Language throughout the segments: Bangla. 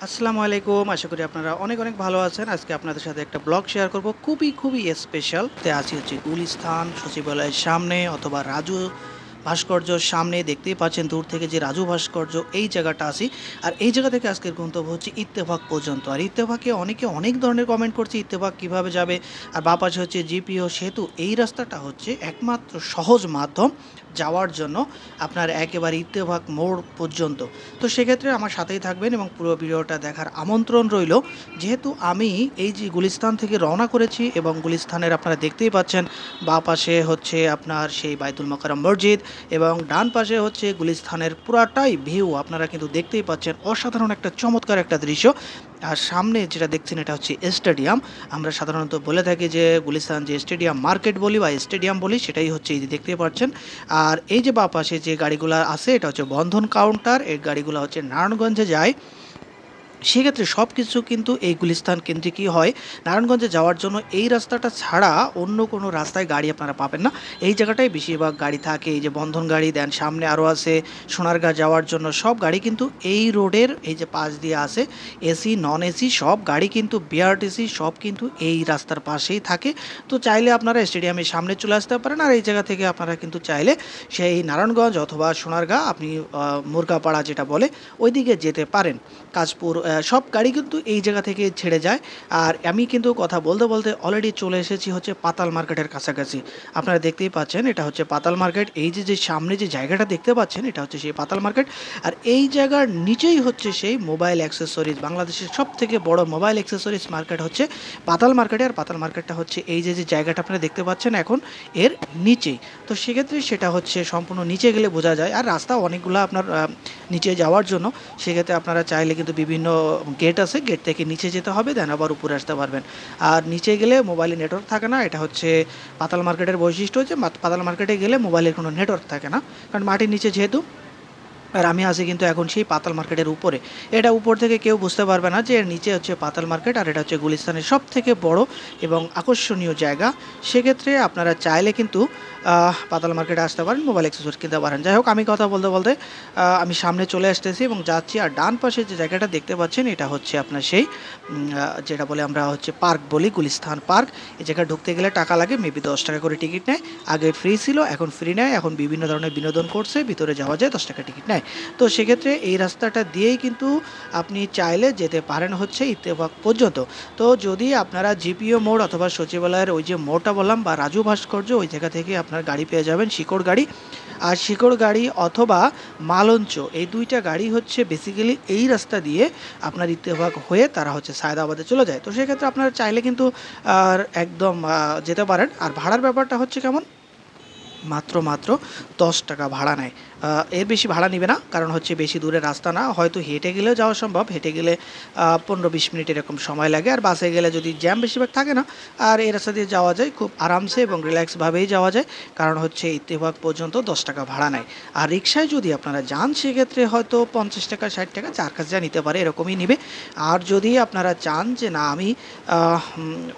আসসালামু আলাইকুম। আশা করি আপনারা অনেক অনেক ভালো আছেন। আজকে আপনাদের সাথে একটা ব্লগ শেয়ার করব। খুবই খুবই স্পেশাল তে আছি হচ্ছে গুলিস্থান সচিবালয়ের সামনে অথবা রাজু ভাস্কর্যর সামনে দেখতেই পাচ্ছেন, দূর থেকে যে রাজু ভাস্কর্য, এই জায়গাটা আসি আর এই জায়গা থেকে আজকের গন্তব্য হচ্ছে ইত্তেফাক পর্যন্ত। আর ইত্তেফাকে অনেকে অনেক ধরনের কমেন্ট করছে, ইত্তেফাক কীভাবে যাবে। আর বা পাশে হচ্ছে জিপিও সেতু। এই রাস্তাটা হচ্ছে একমাত্র সহজ মাধ্যম যাওয়ার জন্য আপনার একেবারে ইত্তেফাক মোড় পর্যন্ত। তো সেক্ষেত্রে আমার সাথেই থাকবেন এবং পুরো ভিডিওটা দেখার আমন্ত্রণ রইল। যেহেতু আমি এই যে গুলিস্তান থেকে রওনা করেছি এবং গুলিস্তানের আপনারা দেখতেই পাচ্ছেন, বা পাশে হচ্ছে আপনার সেই বাইতুল মাকারাম মসজিদ এবং ডান পাশে হচ্ছে গুলিস্তানের পুরাটাই ভিউ আপনারা কিন্তু দেখতেই পাচ্ছেন অসাধারণ একটা চমৎকার একটা দৃশ্য। আর সামনে যেটা দেখছেন এটা হচ্ছে স্টেডিয়াম। আমরা সাধারণত বলে থাকি যে গুলিস্তান যে স্টেডিয়াম মার্কেট বলি বা স্টেডিয়াম বলি, সেটাই হচ্ছে এই যে দেখতে পাচ্ছেন। আর এই যে বা পাশে যে গাড়িগুলো আছে, এটা হচ্ছে বন্ধন কাউন্টার এই গাড়িগুলো হচ্ছে নারায়ণগঞ্জে যায়। সেক্ষেত্রে সব কিছু কিন্তু এই গুলিস্তান কেন্দ্রিকই হয়। নারায়ণগঞ্জে যাওয়ার জন্য এই রাস্তাটা ছাড়া অন্য কোনো রাস্তায় গাড়ি আপনারা পাবেন না। এই জায়গাটায় বেশিরভাগ গাড়ি থাকে। এই যে বন্ধন গাড়ি দেন সামনে আরও আছে সোনারগাঁ যাওয়ার জন্য। সব গাড়ি কিন্তু এই রোডের এই যে পাশ দিয়ে আসে এসি নন এসি সব গাড়ি কিন্তু বিআরটিসি সব কিন্তু এই রাস্তার পাশেই থাকে। তো চাইলে আপনারা স্টেডিয়ামের সামনে চলে আসতে পারেন আর এই জায়গা থেকে আপনারা কিন্তু চাইলে সেই নারায়ণগঞ্জ অথবা সোনারগাঁ আপনি মুরগাপাড়া যেটা বলে ওইদিকে যেতে পারেন। কাশপুর আহ, সব গাড়ি কিন্তু এই জায়গা থেকে ছেড়ে যায়। আর আমি কিন্তু কথা বলতে বলতে অলরেডি চলে এসেছি হচ্ছে পাতাল মার্কেটের কাছাকাছি। আপনারা দেখতেই পাচ্ছেন, এটা হচ্ছে পাতাল মার্কেট। এই যে যে সামনে যে জায়গাটা দেখতে পাচ্ছেন, এটা হচ্ছে সেই পাতাল মার্কেট। আর এই জায়গার নিচেই হচ্ছে সেই মোবাইল অ্যাক্সেসরিজ বাংলাদেশের সব থেকে বড় মোবাইল অ্যাক্সেসরিজ মার্কেট হচ্ছে পাতাল মার্কেটে। আর পাতাল মার্কেটটা হচ্ছে এই যে যে জায়গাটা আপনারা দেখতে পাচ্ছেন এখন, এর নিচেই। তো সেক্ষেত্রে সেটা হচ্ছে সম্পূর্ণ নিচে গেলে বোঝা যায়। আর রাস্তা অনেকগুলো আপনার নিচে যাওয়ার জন্য, সেক্ষেত্রে আপনারা চাইলে কিন্তু বিভিন্ন গেট আছে গেট থেকে নিচে যেতে হবে দেন আবার উপরে আসতে পারবেন। আর নিচে গেলে মোবাইলে নেটওয়ার্ক থাকে না, এটা হচ্ছে পাতাল মার্কেটের বৈশিষ্ট্য হচ্ছে মাত- পাতাল মার্কেটে গেলে মোবাইলের কোনো নেটওয়ার্ক থাকে না, কারণ মাটির নিচে যেহেতু আর আমি আছি কিন্তু এখন সেই পাতাল মার্কেটের উপরে। এটা উপর থেকে কেউ বুঝতে পারবে না যে এর নিচে হচ্ছে পাতাল মার্কেট আর এটা হচ্ছে গুলিস্তানের সব থেকে বড় এবং আকর্ষণীয় জায়গা। সেক্ষেত্রে আপনারা চাইলে কিন্তু পাতাল মার্কেটে আসতে পারেন, মোবাইল অ্যাক্সেসরিজ কিনতে পারেন। যাই হোক, আমি কথা বলতে বলতে আমি সামনে চলে আসতেছি এবং যাচ্ছি আর ডান পাশে যে জায়গাটা দেখতে পাচ্ছেন, এটা হচ্ছে আপনার সেই যেটা বলে আমরা হচ্ছে পার্ক বলি, গুলিস্তান পার্ক। এই জায়গায় ঢুকতে গেলে টাকা লাগে, মেবি দশ টাকা করে টিকিট নেয়। আগে ফ্রি ছিল, এখন ফ্রি নেয়, এখন বিভিন্ন ধরনের বিনোদন করছে, ভিতরে যাওয়া যায়, দশ টাকা টিকিট নেয়। তো সেক্ষেত্রে এই রাস্তাটা দিয়েই কিন্তু আপনি চাইলে যেতে পারেন হচ্ছে ইত্তেফাক পর্যন্ত। তো যদি আপনারা জিপিও মোড় অথবা সচিবালয়ের ওই যে মোড়টা বললাম বা রাজু ভাস্কর্য, ওই জায়গা থেকে আপনার গাড়ি পেয়ে যাবেন শিকড় গাড়ি। আর শিকড় গাড়ি অথবা মালঞ্চ, এই দুইটা গাড়ি হচ্ছে বেসিক্যালি এই রাস্তা দিয়ে আপনার ইত্তেফাক হয়ে তারা হচ্ছে সায়দাবাদে চলে যায়। তো সেক্ষেত্রে আপনারা চাইলে কিন্তু আর একদম যেতে পারেন। আর ভাড়ার ব্যাপারটা হচ্ছে কেমন? মাত্র মাত্র দশ টাকা ভাড়া নেয়। এর বেশি ভাড়া নেবে না, কারণ হচ্ছে বেশি দূরে রাস্তা না। হয়তো হেঁটে গেলেও যাওয়া সম্ভব, হেঁটে গেলে পনেরো বিশ মিনিট এরকম সময় লাগে। আর বাসে গেলে যদি জ্যাম বেশিরভাগ থাকে না, আর এই রাস্তা দিয়ে যাওয়া যায়, খুব আরামসে এবং রিল্যাক্সভাবেই যাওয়া যায়, কারণ হচ্ছে ইত্তেফাক পর্যন্ত দশ টাকা ভাড়া নেয়। আর রিক্সায় যদি আপনারা যান, সেক্ষেত্রে হয়তো পঞ্চাশ টাকা, ষাট টাকা, চার কাছে যা নিতে পারে, এরকমই নেবে। আর যদি আপনারা চান যে, না, আমি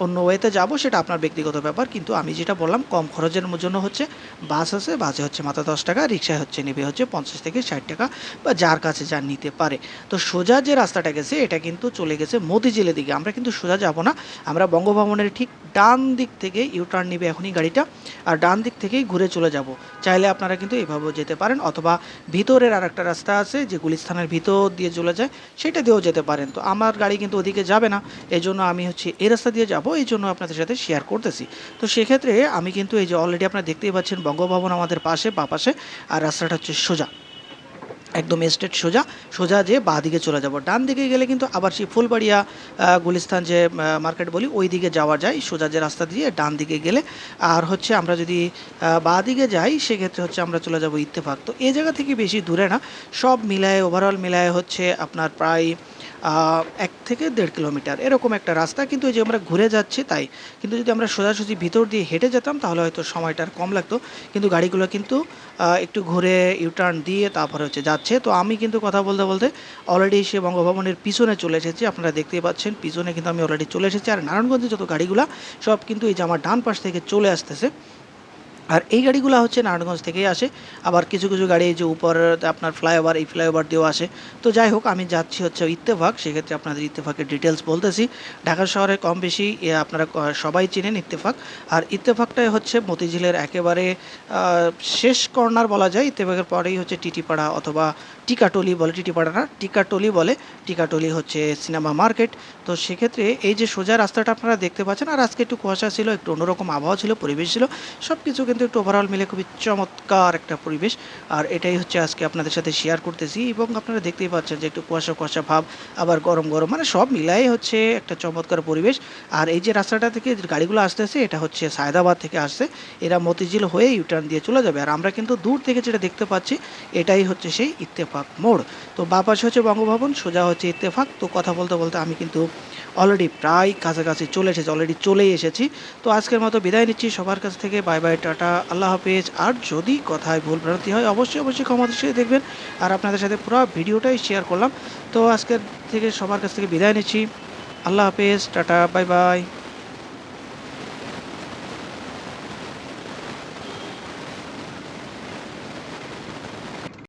অন্য ওয়েতে যাব, সেটা আপনার ব্যক্তিগত ব্যাপার। কিন্তু আমি যেটা বললাম, কম খরচের জন্য হচ্ছে বাস আছে, বাসে হচ্ছে মাত্র দশ টাকা রিক্সায় হচ্ছে নেবে হচ্ছে পঞ্চাশ থেকে ষাট টাকা বা যার কাছে যা নিতে পারে। তো সোজা যে রাস্তাটা গেছে, এটা কিন্তু চলে গেছে মতিঝিলের দিকে। আমরা কিন্তু সোজা যাব না, আমরা বঙ্গভবনের ঠিক ডান দিক থেকে ইউটার্ন নিবে এখনই গাড়িটা, আর ডান দিক থেকেই ঘুরে চলে যাব। চাইলে আপনারা কিন্তু এভাবেও যেতে পারেন, অথবা ভিতরের আর একটা রাস্তা আছে যে গুলিস্থানের ভিতর দিয়ে চলে যায়, সেটা দিয়েও যেতে পারেন। তো আমার গাড়ি কিন্তু ওদিকে যাবে না এই জন্য আমি হচ্ছে এই রাস্তা দিয়ে যাব এই জন্য আপনাদের সাথে শেয়ার করতেছি। তো সেক্ষেত্রে আমি কিন্তু এই যে অলরেডি আপনারা দেখতেই পাচ্ছেন বঙ্গভবন আমাদের পাশে, বা পাশে, আর রাস্তাটা হচ্ছে সোজা। একদম স্ট্রেট সোজা সোজা যে বাঁ দিকে চলে যাব। ডান দিকে গেলে কিন্তু আবার সেই ফুলবাড়িয়া গুলিস্তান যে মার্কেট বলি, ওই দিকে যাওয়া যায়, সোজা যে রাস্তা দিয়ে ডান দিকে গেলে। আর হচ্ছে আমরা যদি বা দিকে যাই, সেক্ষেত্রে হচ্ছে আমরা চলে যাব ইত্তেফাক। তো এই জায়গা থেকে বেশি দূরে না, সব মিলায় ওভারঅল মিলায় হচ্ছে আপনার প্রায় এক থেকে দেড় কিলোমিটার, এরকম একটা রাস্তা। কিন্তু এই যে আমরা ঘুরে যাচ্ছি তাই। কিন্তু যদি আমরা সোজাসুজি ভিতর দিয়ে হেঁটে যেতাম, তাহলে হয়তো সময়টা কম লাগতো। কিন্তু গাড়িগুলো কিন্তু একটু ঘুরে ইউটার্ন দিয়ে তারপরে হচ্ছে যাচ্ছে। তো আমি কিন্তু কথা বলতে বলতে অলরেডি সে বঙ্গভবনের পিছনে চলে এসেছি। আপনারা দেখতেই পাচ্ছেন, পিছনে কিন্তু আমি অলরেডি চলে এসেছি। আর নারায়ণগঞ্জে যত গাড়িগুলো, সব কিন্তু এই যে আমার ডান পাশ থেকে চলে আসতেছে। আর এই গাড়িগুলো হচ্ছে নারায়ণগঞ্জ থেকেই আসে। আবার কিছু কিছু গাড়ি যে উপর, আপনার ফ্লাইওভার এই ফ্লাইওভার দিয়েও আসে। তো যাই হোক, আমি যাচ্ছি হচ্ছে ইত্তেফাক। সেক্ষেত্রে আপনাদের ইত্তেফাকের ডিটেলস বলতেছি। ঢাকা শহরে কম বেশি আপনারা সবাই চিনেন ইত্তেফাক। আর ইত্তেফাকটাই হচ্ছে মতিঝিলের একেবারে শেষ কর্নার বলা যায়। ইত্তেফাকের পরেই হচ্ছে টিটিপাড়া অথবা টিকাটলি বলে টিটিপাড়া টিকাটলি বলে, টিকাটলি হচ্ছে সিনেমা মার্কেট। তো সেক্ষেত্রে এই যে সোজা রাস্তাটা আপনারা দেখতে পাচ্ছেন, আর আজকে একটু কুয়াশা ছিল, একটু অন্যরকম আবহাওয়া ছিল, পরিবেশ ছিল সব কিছু কিন্তু একটু ওভারঅল মিলে খুবই চমৎকার একটা পরিবেশ। আর এটাই হচ্ছে আজকে আপনাদের সাথে শেয়ার করতেছি, এবং আপনারা দেখতেই পাচ্ছেন যে একটু কুয়াশা কুয়াশা ভাব, আবার গরম গরম মানে সব মিলাই হচ্ছে একটা চমৎকার পরিবেশ। আর এই যে রাস্তাটা থেকে গাড়িগুলো আসতেছে, এটা হচ্ছে সায়দাবাদ থেকে আসছে, এরা মতিঝিল হয়ে ইউটার্ন দিয়ে চলে যাবে। আর আমরা কিন্তু দূর থেকে যেটা দেখতে পাচ্ছি, এটাই হচ্ছে সেই ইত্তেফাক। মোড় তো বা পাশে হচ্ছে বঙ্গভবন, সোজা হচ্ছে ইত্তেফাক। তো কথা বলতে বলতে আমি কিন্তু অলরেডি প্রায় কাছাকাছি চলে এসেছি অলরেডি চলেই এসেছি। তো আজকের মতো বিদায় নিচ্ছি, সবার কাছ থেকে। বাই বাই, টাটা, আল্লাহ হাফেজ। আর যদি কথায় ভুল ভ্রান্তি হয়, অবশ্যই অবশ্যই ক্ষমা দৃষ্টিতে দেখবেন। আর আপনাদের সাথে পুরো ভিডিওটাই শেয়ার করলাম। তো আজকের থেকে সবার কাছ থেকে বিদায় নিচ্ছি। আল্লাহ হাফেজ, টাটা, বাই বাই।